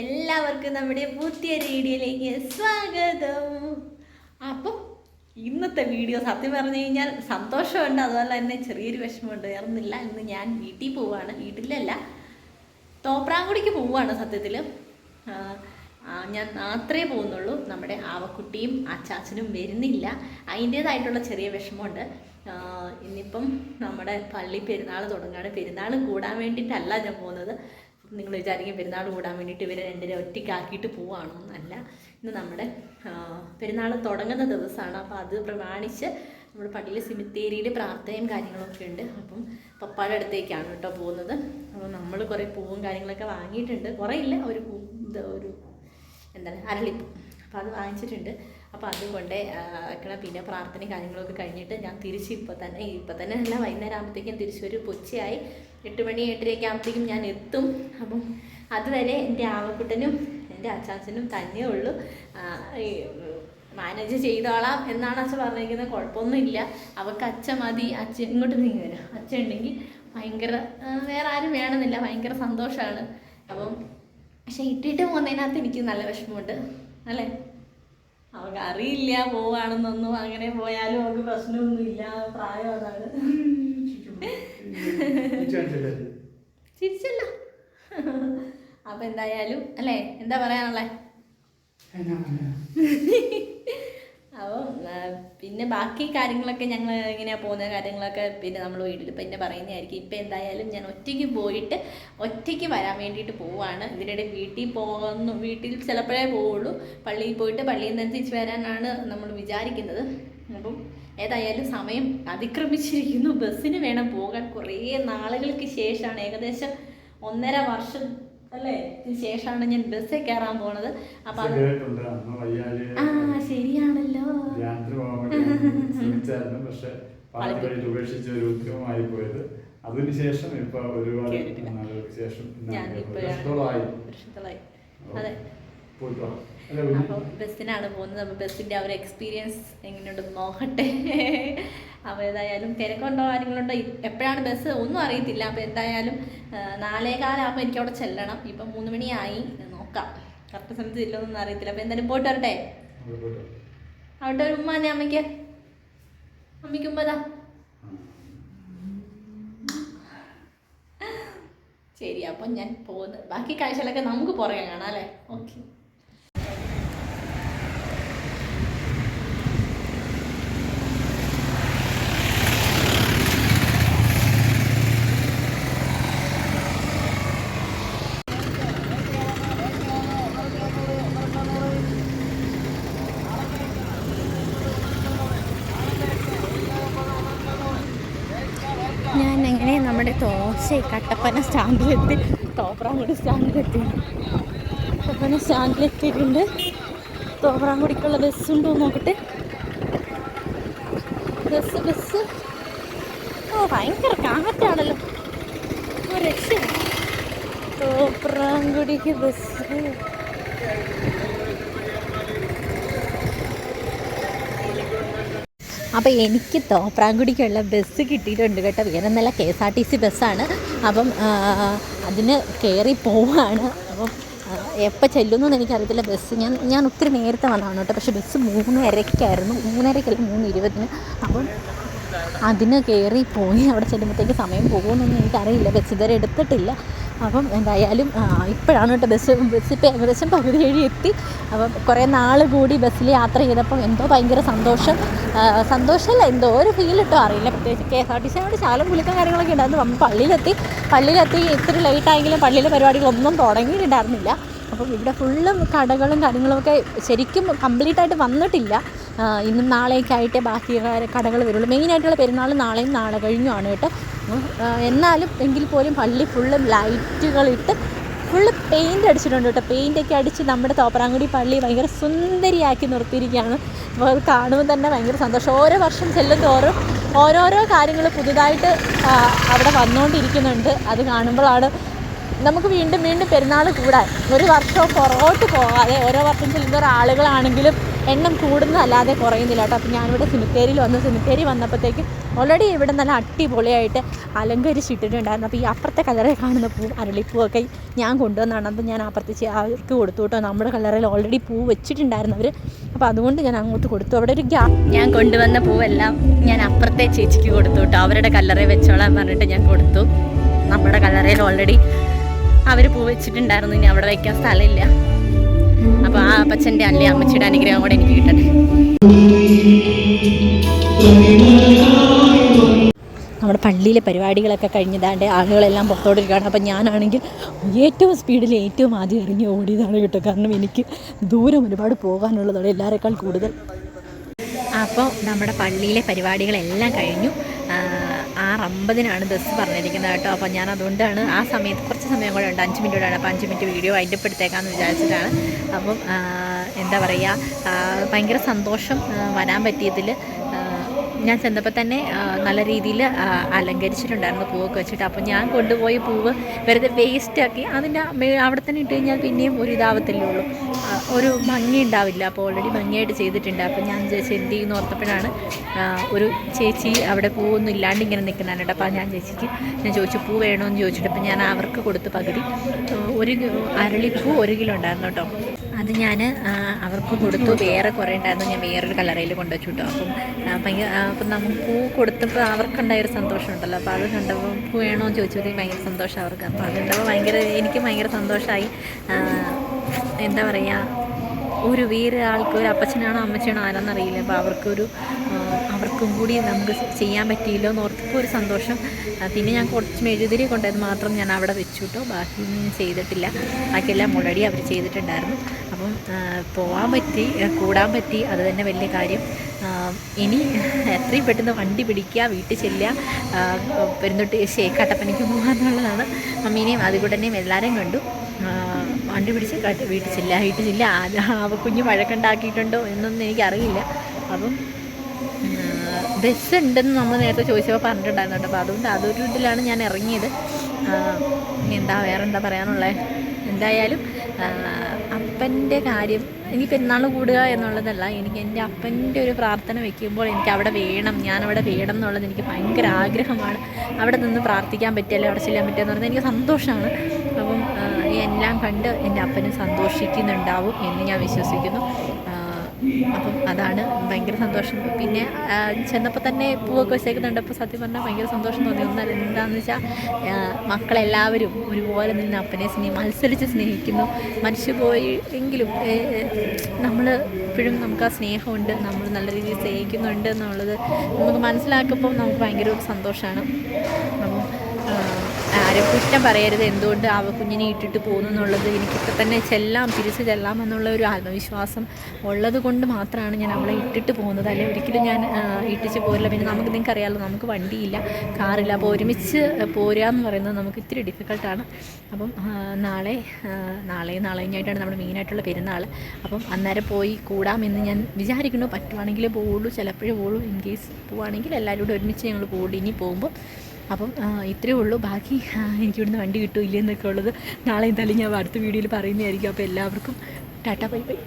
എല്ലാവർക്കും നമ്മുടെ പുതിയ വീഡിയോയിലേക്ക് സ്വാഗതം. അപ്പം ഇന്നത്തെ വീഡിയോ സത്യം പറഞ്ഞു കഴിഞ്ഞാൽ സന്തോഷമുണ്ട്. അതുപോലെ തന്നെ ചെറിയൊരു വിഷമമുണ്ട്. ഇറന്നില്ല ഇന്ന് ഞാൻ വീട്ടിൽ പോവാണ്. വീട്ടിലല്ല തോപ്രാങ്കുടിക്ക് പോവാണ് സത്യത്തിൽ ഞാൻ മാത്രമേ പോകുന്നുള്ളൂ. നമ്മുടെ ആവക്കുട്ടിയും അച്ചാച്ചനും വരുന്നില്ല. അതിന്റേതായിട്ടുള്ള ചെറിയ വിഷമമുണ്ട്. ഇന്നിപ്പം നമ്മുടെ പള്ളി പെരുന്നാൾ തുടങ്ങുകയാണ് പെരുന്നാൾ കൂടാൻ വേണ്ടിയിട്ടല്ല ഞാൻ പോകുന്നത്. നിങ്ങൾ വിചാരിക്കും പെരുന്നാൾ കൂടാൻ വേണ്ടിയിട്ട് ഇവരെ രണ്ടിനെ ഒറ്റയ്ക്കാക്കിയിട്ട് പോവാണോ എന്നല്ല. ഇന്ന് നമ്മുടെ പെരുന്നാൾ തുടങ്ങുന്ന ദിവസമാണ്. അപ്പോൾ അത് പ്രമാണിച്ച് നമ്മുടെ പള്ളിയിലെ സിമിത്തേരിയിൽ പ്രാർത്ഥനയും കാര്യങ്ങളൊക്കെ ഉണ്ട്. അപ്പം പപ്പായുടെ അടുത്തേക്കാണ് കേട്ടോ പോകുന്നത്. അപ്പോൾ നമ്മൾ കുറേ പൂവും കാര്യങ്ങളൊക്കെ വാങ്ങിയിട്ടുണ്ട്. കുറേ ഇല്ല. ഒരു ഒരു എന്താണ് അരളിപ്പൂ. അപ്പോൾ അത് വാങ്ങിച്ചിട്ടുണ്ട്. അപ്പോൾ അത് കൊണ്ടേ വെക്കണം പിന്നെ പ്രാർത്ഥന കാര്യങ്ങളൊക്കെ കഴിഞ്ഞിട്ട് ഞാൻ തിരിച്ച് ഇപ്പോൾ തന്നെ ഇപ്പോൾ തന്നെ അല്ല വൈകുന്നേരം ആകുമ്പോഴത്തേക്കും തിരിച്ച് ഒരു പൊച്ചയായി എട്ട് മണി എട്ടരയൊക്കെ ആകുമ്പോഴത്തേക്കും ഞാൻ എത്തും. അപ്പം അതുവരെ എന്റെ ആവക്കുട്ടനും എന്റെ അച്ചാച്ചനും തന്നെയേ ഉള്ളൂ. മാനേജ് ചെയ്തോളാം എന്നാണ് അച്ഛൻ പറഞ്ഞിരിക്കുന്നത് കുഴപ്പമൊന്നുമില്ല. അവൾക്ക് അച്ഛ മതി. അച്ഛൻ ഇങ്ങോട്ട് നീങ്ങി വരാം. അച്ഛൻ ഉണ്ടെങ്കിൽ ഭയങ്കര വേറെ ആരും വേണമെന്നില്ല. ഭയങ്കര സന്തോഷമാണ്. അപ്പം പക്ഷേ ഇട്ടിട്ട് പോകുന്നതിനകത്ത് എനിക്ക് നല്ല വിഷമമുണ്ട്. അല്ലേ? അവൾക്ക് അറിയില്ല പോവാണെന്നൊന്നും അങ്ങനെ പോയാലും അവൾക്ക് പ്രശ്നമൊന്നുമില്ല പ്രായം അതാണ്. ചിരിച്ചല്ല. അപ്പൊ എന്തായാലും അല്ലേ? എന്താ പറയാനുള്ളേ? അപ്പം പിന്നെ ബാക്കി കാര്യങ്ങളൊക്കെ ഞങ്ങൾ ഇങ്ങനെയാ പോകുന്ന കാര്യങ്ങളൊക്കെ പിന്നെ നമ്മൾ വീട്ടിൽ പിന്നെ പറയുന്നതായിരിക്കും. ഇപ്പം എന്തായാലും ഞാൻ ഒറ്റയ്ക്ക് പോയിട്ട് ഒറ്റയ്ക്ക് വരാൻ വേണ്ടിയിട്ട് പോവാണ്. ഇതിനിടെ വീട്ടിൽ പോകുന്നു. വീട്ടിൽ ചിലപ്പോഴേ പോവുള്ളൂ. പള്ളിയിൽ പോയിട്ട് പള്ളിയിൽ നിന്ന് തിരിച്ച് വരാനാണ് നമ്മൾ വിചാരിക്കുന്നത്. അപ്പം ഏതായാലും സമയം അതിക്രമിച്ചിരിക്കുന്നു. ബസ്സിന് വേണം പോകാൻ കുറേ നാളുകൾക്ക് ശേഷമാണ്. ഏകദേശം ഒന്നര വർഷം അല്ലേ? ശേഷമാണ് ഞാൻ ബസ്സിൽ കയറാൻ പോണത്. അപ്പൊ ആ ശരിയാണല്ലോ. പക്ഷെ ഉപേക്ഷിച്ച ഒരു ഉദ്യമമായി പോയത്. അതിനുശേഷം ഇപ്പൊ ഒരുപാട് ശേഷം അതെ. പോയിട്ടോ? അപ്പോൾ ബസ്സിനാണ് പോകുന്നത്. അപ്പോൾ ബസ്സിന്റെ ആ ഒരു എക്സ്പീരിയൻസ് എങ്ങനെയുണ്ട്? നോക്കട്ടെ. അപ്പോൾ ഏതായാലും തിരക്കുണ്ടോ? കാര്യങ്ങളുണ്ടോ? എപ്പോഴാണ് ബസ് ഒന്നും അറിയത്തില്ല. അപ്പോൾ എന്തായാലും നാലേകാലാകുമ്പോൾ എനിക്ക് അവിടെ ചെല്ലണം. ഇപ്പം മൂന്ന് മണിയായി. നോക്കാം. കറക്റ്റ് സമയത്ത് ഇല്ലൊന്നും അറിയത്തില്ല. അപ്പോൾ എന്തായാലും പോയിട്ട് വരട്ടെ. അവിടെ ഒരു ഉമ്മാനെ അമ്മയ്ക്ക്. അമ്മയ്ക്ക് ഉമ്മതാ ശരി അപ്പം ഞാൻ പോകുന്നത് ബാക്കി കാഴ്ചകളൊക്കെ നമുക്ക് പുറകെ കാണാം അല്ലേ? ഓക്കെ ഞാൻ എങ്ങനെ നമ്മുടെ ദോശ കട്ടപ്പന സ്റ്റാൻഡിലെത്തി. തോപ്രാങ്കുടി സ്റ്റാൻഡിലെത്തി. കട്ടപ്പന സ്റ്റാൻഡിലെത്തിയിട്ടുണ്ട്. തോപ്രാങ്കുടിക്കുള്ള ബസ് ഉണ്ടോ എന്ന് നോക്കട്ടെ. Bus bus. ഓ ഭയങ്കര കാറ്റാണല്ലോ. രക്ഷ തോപ്രാങ്കുടിക്ക് ബസ്. അപ്പോൾ എനിക്ക് തോപ്രാങ്കുടിക്കുള്ള ബസ് കിട്ടിയിട്ടുണ്ട് കേട്ടോ. വേറെ നല്ല K S R T C ബസ്സാണ് അപ്പം അതിന് കയറി പോവാണ്. അപ്പം എപ്പോൾ ചെല്ലുന്നു എനിക്കറിയത്തില്ല. ബസ് ഞാൻ ഞാൻ ഒത്തിരി നേരത്തെ വന്നതാണ് കേട്ടോ. പക്ഷേ ബസ് മൂന്നരയ്ക്കായിരുന്നു. മൂന്നരയ്ക്കല്ല മൂന്ന് ഇരുപതിന് അപ്പം അതിന് കയറി പോയി അവിടെ ചെല്ലുമ്പോഴത്തേക്ക് സമയം പോകുമെന്നൊന്നും എനിക്കറിയില്ല. ബസ് ഇതുവരെ എടുത്തിട്ടില്ല. അപ്പം എന്തായാലും ഇപ്പോഴാണ് കേട്ടോ ബസ് ബസ് ഇപ്പോൾ ഏകദേശം പകുതി വഴി എത്തി. അപ്പം കുറേ നാൾ കൂടി ബസ്സിൽ യാത്ര ചെയ്തപ്പോൾ എന്തോ ഭയങ്കര സന്തോഷം. സന്തോഷമല്ല എന്തോ ഒരു ഫീൽ ഇട്ടോ അറിയില്ല പ്രത്യേകിച്ച് K S R T C അവിടെ ശാലം കുളിക്കാൻ കാര്യങ്ങളൊക്കെ ഉണ്ടായിരുന്നു. പള്ളിയിലെത്തി പള്ളിയിലെത്തി ഇത്തിരി ലേറ്റായെങ്കിലും പള്ളിയിലെ പരിപാടികളൊന്നും തുടങ്ങിയിട്ടുണ്ടായിരുന്നില്ല. അപ്പം ഇവിടെ ഫുള്ളും കടകളും കാര്യങ്ങളുമൊക്കെ ശരിക്കും കംപ്ലീറ്റ് ആയിട്ട് വന്നിട്ടില്ല. ഇന്നും നാളെയൊക്കെ ആയിട്ട് ബാക്കി കടകൾ വരുള്ളൂ. മെയിനായിട്ടുള്ള പെരുന്നാൾ നാളെയും നാളെ കഴിഞ്ഞുമാണ് കേട്ടോ. എന്നാലും എങ്കിൽ പോലും പള്ളി ഫുള്ളും ലൈറ്റുകളിട്ട് ഫുള്ള് പെയിന്റ് അടിച്ചിട്ടുണ്ട് കേട്ടോ. പെയിന്റൊക്കെ അടിച്ച് നമ്മുടെ തോപ്രാങ്കുടി പള്ളി ഭയങ്കര സുന്ദരിയാക്കി നിർത്തിയിരിക്കുകയാണ്. അപ്പോൾ അത് കാണുമ്പോൾ തന്നെ ഭയങ്കര സന്തോഷം. ഓരോ വർഷം ചെല്ലും തോറും ഓരോരോ കാര്യങ്ങൾ പുതുതായിട്ട് അവിടെ വന്നുകൊണ്ടിരിക്കുന്നുണ്ട്. അത് കാണുമ്പോഴാണ് നമുക്ക് വീണ്ടും വീണ്ടും പെരുന്നാൾ കൂടാൻ ഒരു വർഷം പുറകോട്ട് പോകാതെ ഓരോ വർഷം ചെല്ലുന്ന ആളുകളാണെങ്കിലും എണ്ണം കൂടുന്നതല്ലാതെ കുറയുന്നില്ല കേട്ടോ. അപ്പോൾ ഞാനിവിടെ സിമിത്തേരിയിൽ വന്നു. സിമിത്തേരി വന്നപ്പോഴത്തേക്ക് ഓൾറെഡി ഇവിടെ നല്ല അടിപൊളിയായിട്ട് അലങ്കരിച്ചിട്ടിട്ടുണ്ടായിരുന്നു. അപ്പോൾ ഈ അപ്പുറത്തെ കളറിൽ കാണുന്ന പൂ അരളിപ്പൂവൊക്കെ ഞാൻ കൊണ്ടുവന്നാണ്. അപ്പോൾ ഞാൻ അപ്പുറത്ത് അവർക്ക് കൊടുത്തു കേട്ടോ. നമ്മുടെ കളറിൽ ഓൾറെഡി പൂ വെച്ചിട്ടുണ്ടായിരുന്നു അവർ അപ്പോൾ അതുകൊണ്ട് ഞാൻ അങ്ങോട്ട് കൊടുത്തു. അവിടെ ഒരു ഗ്യാ ഞാൻ കൊണ്ടുവന്ന പൂവെല്ലാം ഞാൻ അപ്പുറത്തെ ചേച്ചിക്ക് കൊടുത്തു കേട്ടോ. അവരുടെ കല്ലറയിൽ വെച്ചോളാൻ പറഞ്ഞിട്ട് ഞാൻ കൊടുത്തു. നമ്മുടെ കല്ലറയിൽ ഓൾറെഡി അവർ പൂ വെച്ചിട്ടുണ്ടായിരുന്നു. ഇനി അവിടെ വയ്ക്കാൻ സ്ഥലമില്ല. അപ്പോൾ ആ അപ്പച്ചന്റെ അല്ലേ അമ്മച്ചിയുടെ അനുഗ്രഹം കൂടെ എനിക്ക് കിട്ടട്ടെ. നമ്മുടെ പള്ളിയിലെ പരിപാടികളൊക്കെ കഴിഞ്ഞതാണ്ട് ആളുകളെല്ലാം പുറത്തോട്ടിരിക്കുകയാണ് അപ്പം ഞാനാണെങ്കിൽ ഏറ്റവും സ്പീഡിൽ ഏറ്റവും ആദ്യം ഇറങ്ങി ഓടിയതാണ് കേട്ടോ. കാരണം എനിക്ക് ദൂരം ഒരുപാട് പോകാനുള്ളതാണ് എല്ലാവരെക്കാൾ കൂടുതൽ. അപ്പോൾ നമ്മുടെ പള്ളിയിലെ പരിപാടികളെല്ലാം കഴിഞ്ഞു. ആ, ആറമ്പതിനാണ് ബസ് പറഞ്ഞിരിക്കുന്നത് കേട്ടോ. അപ്പോൾ ഞാൻ അതുകൊണ്ടാണ് ആ സമയത്ത് കുറച്ച് സമയം കൂടെ ഉണ്ട്. അഞ്ച് മിനിറ്റ് കൂടെ അപ്പോൾ അഞ്ച് മിനിറ്റ് വീഡിയോ വൈൻഡപ്പെടുത്തേക്കാമെന്ന് വിചാരിച്ചിട്ടാണ്. അപ്പം എന്താ പറയുക ഭയങ്കര സന്തോഷം വരാൻ പറ്റിയതിൽ ഞാൻ ചെന്നപ്പോൾ തന്നെ നല്ല രീതിയിൽ അലങ്കരിച്ചിട്ടുണ്ടായിരുന്നു പൂവൊക്കെ വെച്ചിട്ട്. അപ്പോൾ ഞാൻ കൊണ്ടുപോയി പൂവ് വെറുതെ വേസ്റ്റാക്കി അതിന്റെ അവിടെ തന്നെ ഇട്ട് കഴിഞ്ഞാൽ പിന്നെയും ഒരു ഇതാവത്തില്ലേ ഉള്ളൂ ഒരു ഭംഗി ഉണ്ടാവില്ല. അപ്പോൾ ഓൾറെഡി ഭംഗിയായിട്ട് ചെയ്തിട്ടുണ്ട്. അപ്പോൾ ഞാൻ ചേച്ചി എന്ത് ചെയ്യുന്നു ഓർത്തപ്പോഴാണ് ഒരു ചേച്ചി അവിടെ പൂവൊന്നും ഇല്ലാണ്ട് ഇങ്ങനെ നിൽക്കുന്നതാണ് കേട്ടോ. അപ്പോൾ ഞാൻ ചേച്ചിക്ക് ഞാൻ ചോദിച്ചു പൂ വേണമെന്ന് ചോദിച്ചിട്ട്. അപ്പോൾ ഞാൻ അവർക്ക് കൊടുത്ത് പകുതി. ഒരു അരളിപ്പൂ ഒരു കിലോ ഉണ്ടായിരുന്നു കേട്ടോ. അത് ഞാൻ അവർക്ക് കൊടുത്തു. വേറെ കുറേ ഉണ്ടായിരുന്നു. ഞാൻ വേറൊരു കളറയിൽ കൊണ്ടുവച്ചു കേട്ടോ അപ്പം ഭയങ്കര അപ്പം നമുക്ക് പൂ കൊടുത്തപ്പോൾ അവർക്കുണ്ടായ ഒരു സന്തോഷം ഉണ്ടല്ലോ അപ്പോൾ അത് കണ്ടപ്പോൾ പൂ വേണോ എന്ന് ചോദിച്ചു ഭയങ്കര സന്തോഷം അവർക്ക്. അപ്പോൾ അത് കണ്ടപ്പോൾ ഭയങ്കര എനിക്ക് ഭയങ്കര സന്തോഷമായി എന്താ പറയുക ഒരു വീര ആൾക്ക് ഒരു അപ്പച്ചനാണോ അമ്മച്ചനാണോ ആരാന്നറിയില്ല. അപ്പോൾ അവർക്കൊരു ആ, അവർക്കും കൂടി നമുക്ക് ചെയ്യാൻ പറ്റിയില്ലോ എന്ന് ഓർത്തപ്പോൾ ഒരു സന്തോഷം. പിന്നെ ഞാൻ കുറച്ച് മെഴുതിരി കൊണ്ടത് മാത്രം ഞാൻ അവിടെ വെച്ചു കേട്ടോ. ബാക്കിയൊന്നും ചെയ്തിട്ടില്ല. ബാക്കിയെല്ലാം ഓൾറെഡി അവർ ചെയ്തിട്ടുണ്ടായിരുന്നു. അപ്പം പോകാൻ പറ്റി കൂടാൻ പറ്റി. അത് തന്നെ വലിയ കാര്യം. ഇനി എത്രയും പെട്ടെന്ന് വണ്ടി പിടിക്കുക വീട്ടിൽ ചെല്ലുക ശേ കട്ടപ്പനയ്ക്ക് പോകാമെന്നുള്ളതാണ് അമ്മീനെയും അതുകൂടനെയും എല്ലാവരെയും കണ്ടു. വണ്ടി പിടിച്ച് വീട്ടിൽ ചെല്ലുക വീട്ടിൽ ചെല്ലുക. ആ കുഞ്ഞ് വഴക്കുണ്ടാക്കിയിട്ടുണ്ടോ എന്നൊന്നും എനിക്കറിയില്ല. അപ്പം ബസ് ഉണ്ടെന്ന് നമ്മൾ നേരത്തെ ചോദിച്ചപ്പോൾ പറഞ്ഞിട്ടുണ്ടായിരുന്നു കേട്ടോ. അപ്പോൾ അതുകൊണ്ട് അതൊരു ഇതിലാണ് ഞാൻ ഇറങ്ങിയത്. എന്താ വേറെ എന്താ പറയാനുള്ളത് എന്തായാലും അപ്പന്റെ കാര്യം എനിക്ക് പെരുന്നാൾ കൂടുക എന്നുള്ളതല്ല എനിക്ക് എന്റെ അപ്പന്റെ ഒരു പ്രാർത്ഥന വെക്കുമ്പോൾ എനിക്ക് അവിടെ വേണം ഞാൻ അവിടെ വേണം എന്നുള്ളത് എനിക്ക് ഭയങ്കര ആഗ്രഹമാണ്. അവിടെ നിന്ന് പ്രാർത്ഥിക്കാൻ പറ്റിയല്ലേ അവിടെ ചെല്ലാൻ പറ്റുക എന്ന് പറഞ്ഞാൽ എനിക്ക് സന്തോഷമാണ്. അപ്പം എല്ലാം കണ്ട് എന്റെ അപ്പനും സന്തോഷിക്കുന്നുണ്ടാവും എന്ന് ഞാൻ വിശ്വസിക്കുന്നു. അപ്പം അതാണ് ഭയങ്കര സന്തോഷം. പിന്നെ ചെന്നപ്പോൾ തന്നെ പൂവൊക്കെ വെച്ചേക്കുന്നുണ്ട്. അപ്പോൾ സത്യം പറഞ്ഞാൽ ഭയങ്കര സന്തോഷം തോന്നി. എന്നാൽ എന്താണെന്ന് വെച്ചാൽ മക്കളെല്ലാവരും ഒരുപോലെ നിന്ന് അപ്പനെ സ്നേഹി മത്സരിച്ച് സ്നേഹിക്കുന്നു. മനുഷ്യ പോയി എങ്കിലും നമ്മൾ ഇപ്പോഴും നമുക്ക് ആ സ്നേഹമുണ്ട്. നമ്മൾ നല്ല രീതിയിൽ സ്നേഹിക്കുന്നുണ്ട് എന്നുള്ളത് നമുക്ക് മനസ്സിലാക്കുമ്പോൾ നമുക്ക് ഭയങ്കര ഒരു സന്തോഷമാണ് അപ്പം ആരും കുറ്റം പറയരുത്. എന്തുകൊണ്ട് ആ കുഞ്ഞിനെ ഇട്ടിട്ട് പോകുന്നു എന്നുള്ളത് എനിക്കിപ്പോൾ തന്നെ ചെല്ലാം തിരിച്ച് ചെല്ലാം എന്നുള്ള ഒരു ആത്മവിശ്വാസം ഉള്ളത് കൊണ്ട് മാത്രമാണ് ഞാൻ അവളെ ഇട്ടിട്ട് പോകുന്നത്. അല്ലെങ്കിൽ ഒരിക്കലും ഞാൻ ഇട്ടിച്ച് പോരില്ല. പിന്നെ നമുക്ക് നിങ്ങൾക്ക് അറിയാമല്ലോ നമുക്ക് വണ്ടിയില്ല കാറില്ല. അപ്പോൾ ഒരുമിച്ച് പോരുക എന്ന് പറയുന്നത് നമുക്ക് ഇത്തിരി ഡിഫിക്കൽട്ടാണ് അപ്പം നാളെ നാളെ നാളെ കഴിഞ്ഞായിട്ടാണ് നമ്മുടെ മെയിനായിട്ടുള്ള പെരുന്നാൾ. അപ്പം അന്നേരം പോയി കൂടാമെന്ന് ഞാൻ വിചാരിക്കുന്നു. പറ്റുവാണെങ്കിൽ പോവുള്ളൂ. ചിലപ്പോഴേ പോവുള്ളൂ. ഇൻ കേസ് പോവുകയാണെങ്കിൽ എല്ലാവരും കൂടെ ഒരുമിച്ച് ഞങ്ങൾ പോകുള്ളൂ ഇനി പോകുമ്പോൾ അപ്പം ഇത്രയേ ഉള്ളൂ. ബാക്കി എനിക്കിവിടുന്ന് വണ്ടി കിട്ടുമോ ഇല്ലെന്നൊക്കെ ഉള്ളത് നാളെ എന്തായാലും ഞാൻ അടുത്ത വീഡിയോയിൽ പറയുന്നതായിരിക്കും. അപ്പോൾ എല്ലാവർക്കും ടാറ്റ ബൈ ബൈ.